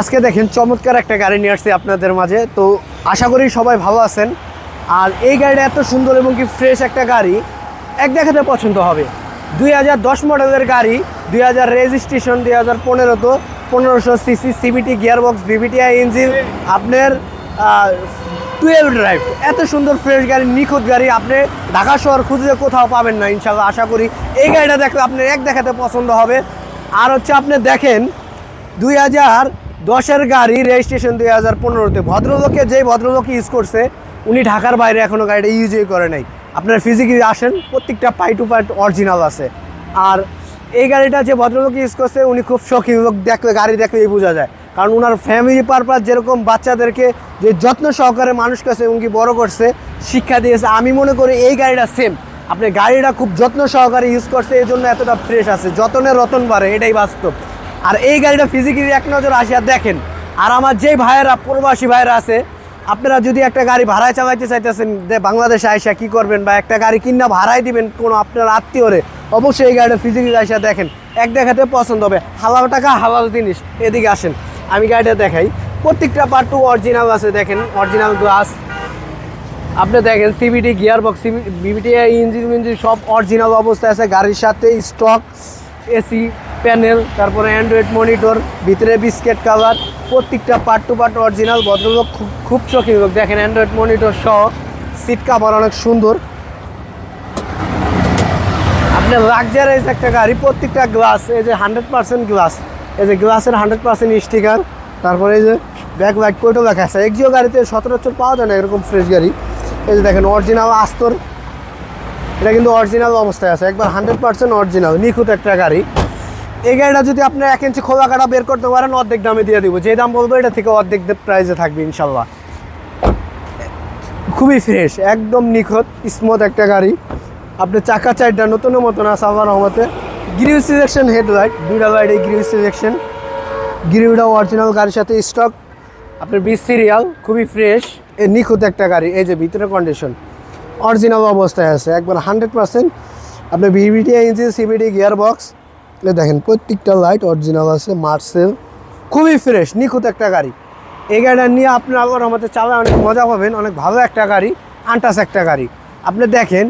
আজকে দেখেন চমৎকার একটা গাড়ি নিয়ে আসছি আপনাদের মাঝে। তো আশা করি সবাই ভালো আছেন। আর এই গাড়িটা এত সুন্দর এবং কি ফ্রেশ একটা গাড়ি, এক দেখাতে পছন্দ হবে। দুই হাজার দশ মডেলের গাড়ি, দুই হাজার রেজিস্ট্রেশন দুই হাজার পনেরোতে পনেরোশো CC CVT gearbox VVTi engine আপনার টুয়েলভ ড্রাইভ এত সুন্দর ফ্রেশ গাড়ি, নিখুঁত গাড়ি আপনি ঢাকা শহর খুঁজে কোথাও পাবেন না, ইনশাল্লাহ আশা করি। এই গাড়িটা দেখলে আপনার এক দেখাতে পছন্দ হবে। আর হচ্ছে আপনি দেখেন, দুই হাজার দশের গাড়ি রেজিস্ট্রেশন দুই হাজার পনেরোতে। ভদ্রলোকে যেই ভদ্রলোক ইউজ করছে, উনি ঢাকার বাইরে এখনও গাড়িটা ইউজই করে নাই। আপনার ফিজিক্যালি আসেন, প্রত্যেকটা পাই টু পাই অরিজিনাল আছে। আর এই গাড়িটা যে ভদ্রলোক ইউজ করছে, উনি খুব শৌখিন লোক, দেখলে, গাড়ি দেখলেই বোঝা যায়। কারণ ওনার ফ্যামিলি পারপাস যেরকম বাচ্চাদেরকে যে যত্ন সহকারে মানুষ কাছে এবং কি বড় করছে, শিক্ষা দিয়েছে, আমি মনে করি এই গাড়িটা সেম আপনি গাড়িটা খুব যত্ন সহকারে ইউজ করছে এই জন্য এতটা ফ্রেশ আছে। যতনে রতন বাড়ে, এটাই বাস্তব। আর এই গাড়িটা ফিজিক্যালি এক নজর আসিয়া দেখেন, আর আমার যে ভাইয়েরা, প্রবাসী ভাইয়েরা আছে, আপনারা যদি একটা গাড়ি ভাড়ায় চালাইতে চাইতেছেন বাংলাদেশে আইসা কি করবেন বা একটা গাড়ি কিনা ভাড়ায় দিবেন কোনো আপনার আত্মীয়রে অবশ্যই এই গাড়িটা ফিজিক্যালি আইসা দেখেন। এক দেখাতে পছন্দ হবে। হালাল টাকা, হালাল জিনিস। এদিকে আসেন, আমি গাড়িটা দেখাই। প্রত্যেকটা পার্ট অরিজিনাল আছে, দেখেন অরিজিনাল গ্লাস আপনি দেখেন CVT gear box VVT engine engine সব অরিজিনাল অবস্থায় আছে, গাড়ির সাথে স্টক এসি, প্যানেল, তারপরে অ্যান্ড্রয়েড মনিটর, ভিতরে বিস্কেট কাভার, প্রত্যেকটা পার্ট টু পার্ট অরিজিনাল ভদ্রলোক খুব খুব শৌখিন লোক। দেখেন অ্যান্ড্রয়েড মনিটর সহ সিট কাভার অনেক সুন্দর। আপনার লাক্সারাইজ একটা গাড়ি, প্রত্যেকটা গ্লাস এই যে হান্ড্রেড পার্সেন্ট গ্লাস এই যে গ্লাসের হান্ড্রেড পার্সেন্ট স্টিকার তারপরে এই যে ব্যাক লাইট কোয়েটও লেখা আছে। এক্সিও গাড়িতে সতেরো বছর পাওয়া যায় না এরকম ফ্রেশ গাড়ি। এই যে দেখেন অরিজিনাল আস্তর এটা কিন্তু অরিজিনাল অবস্থায় আছে। একবার হান্ড্রেড পার্সেন্ট অরিজিনাল নিখুঁত একটা গাড়ি। এই গাড়িটা যদি আপনি এক ইঞ্চি খোলা কাটা বের করতে পারেন, অর্ধেক দামে দিয়ে দিব। যে দাম বলব, এটা থেকে অর্ধেক প্রাইসে থাকবে ইনশাল্লাহ। খুবই ফ্রেশ একদম নিখুঁত স্মুথ একটা গাড়ি। আপনি চাকা চারটা নতুনের মতন আছে আমার রহমতে। গ্রিউ সিলেকশন হেডলাইট দুইটা লাইট এই গ্রিউ সিলেকশন গ্রিউটা অরিজিনাল গাড়ির সাথে স্টক আপনার বিশ সিরিয়াল খুবই ফ্রেশ এ নিখুঁত একটা গাড়ি। এই যে ভিতরে কন্ডিশন অরিজিনাল অবস্থায় আছে। একবার হান্ড্রেড পার্সেন্ট আপনার VVT engine CVT gear box দেখেন প্রত্যেকটা লাইট অরিজিনাল আছে, মার্সেল, খুবই ফ্রেশ, নিখুঁত একটা গাড়ি। এই গাড়িটা নিয়ে আপনি আবার আমাদের চালায় অনেক মজা পাবেন, অনেক ভালো একটা গাড়ি, আনটাস একটা গাড়ি। আপনি দেখেন,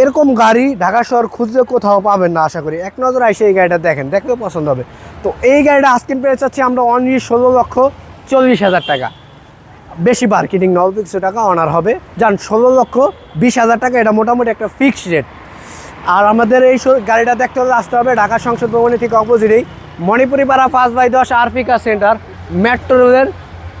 এরকম গাড়ি ঢাকা শহর খুঁজলে কোথাও পাবেন না, আশা করি। এক নজর আসে এই গাড়িটা দেখেন, দেখলেও পছন্দ হবে। তো এই গাড়িটা আজকের পেয়ে চাচ্ছি আমরা অনলি ষোলো লক্ষ চল্লিশ হাজার টাকা। বেশি মার্কেটিং না কিছু টাকা অনার হবে। যান, ষোলো লক্ষ বিশ হাজার টাকা, এটা মোটামুটি একটা ফিক্সড রেট আর আমাদের এই গাড়িটা দেখতে হলে আসতে হবে ঢাকা সংসদ ভবনের ঠিক অপোজিটেই মণিপুরি পাড়া পাঁচ বাই দশ আরফিকা সেন্টার মেট্রো রেলের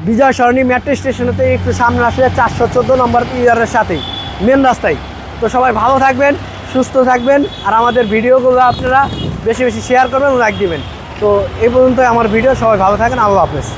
বিজয় সরণি মেট্রো স্টেশনেতে একটু সামনে আসলে চারশো চোদ্দ নম্বর পিলারের সাথেই মেন রাস্তায়। তো সবাই ভালো থাকবেন, সুস্থ থাকবেন, আর আমাদের ভিডিওগুলো আপনারা বেশি বেশি শেয়ার করবেন লাইক দিবেন। তো এই পর্যন্ত আমার ভিডিও সবাই ভালো থাকেন, আল্লাহ হাফেজ।